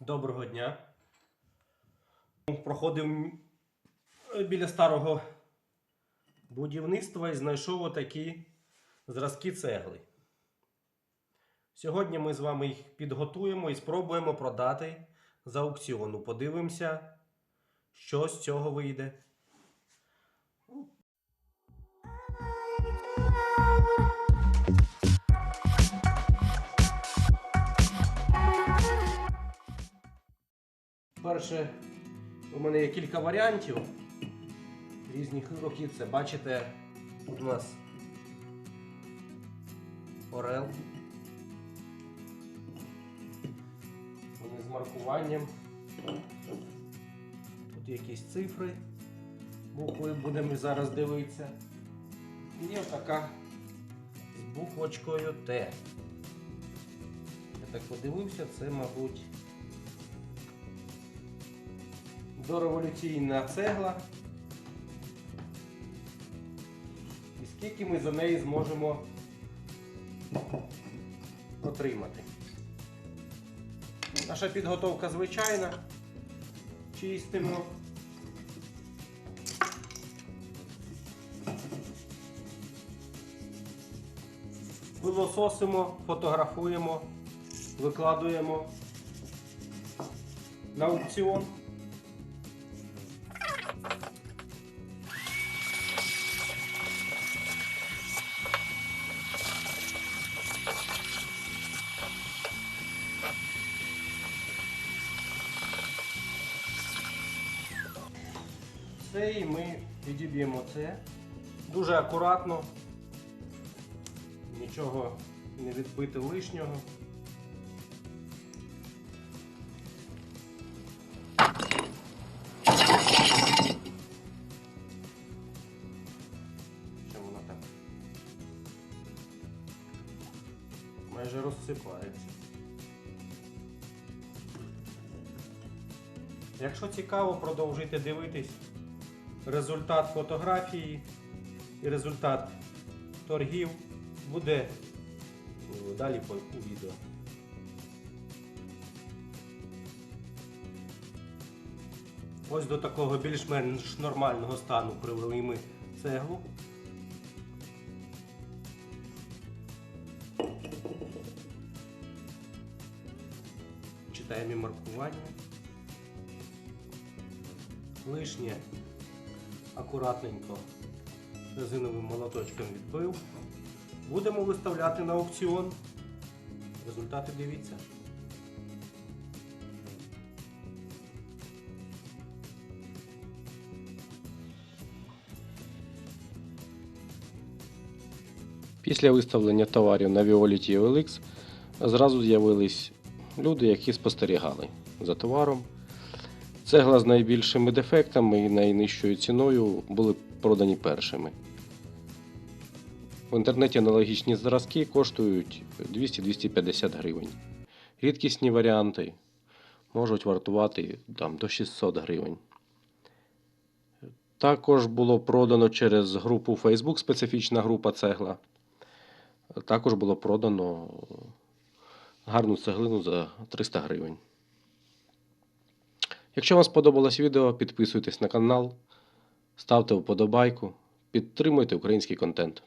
Доброго дня. Проходив біля старого будівництва і знайшов отакі зразки цегли. Сьогодні ми з вами їх підготуємо і спробуємо продати за аукціону. Подивимося, що з цього вийде. Перше, у мене є кілька варіантів різних років. Це бачите, тут у нас орел. Вони з маркуванням. Тут якісь цифри, букви будемо зараз дивитися. І є така з буквочкою Т. Я так подивився, це, мабуть. Дореволюційна цегла. І скільки ми за неї зможемо отримати. Наша підготовка звичайна. Чистимо. Пилососимо, фотографуємо, викладуємо на аукціон. Це і ми відіб'ємо це. Дуже акуратно. Нічого не відбити лишнього. Що воно так? Майже розсипається. Якщо цікаво, продовжуйте дивитись результат фотографії і результат торгів буде далі у відео. Ось до такого більш-менш нормального стану привели ми цеглу. Читаємо маркування. Лишнє акуратненько резиновим молоточком відбив. Будемо виставляти на аукціон. Результати дивіться. Після виставлення товарів на Violet OLX зразу з'явились люди, які спостерігали за товаром. Цегла з найбільшими дефектами і найнижчою ціною були продані першими. В інтернеті аналогічні зразки коштують 200-250 гривень. Рідкісні варіанти можуть вартувати там, до 600 гривень. Також було продано через групу Facebook, специфічна група цегла. Також було продано гарну цеглину за 300 гривень. Якщо вам сподобалось відео, підписуйтесь на канал, ставте вподобайку, підтримуйте український контент.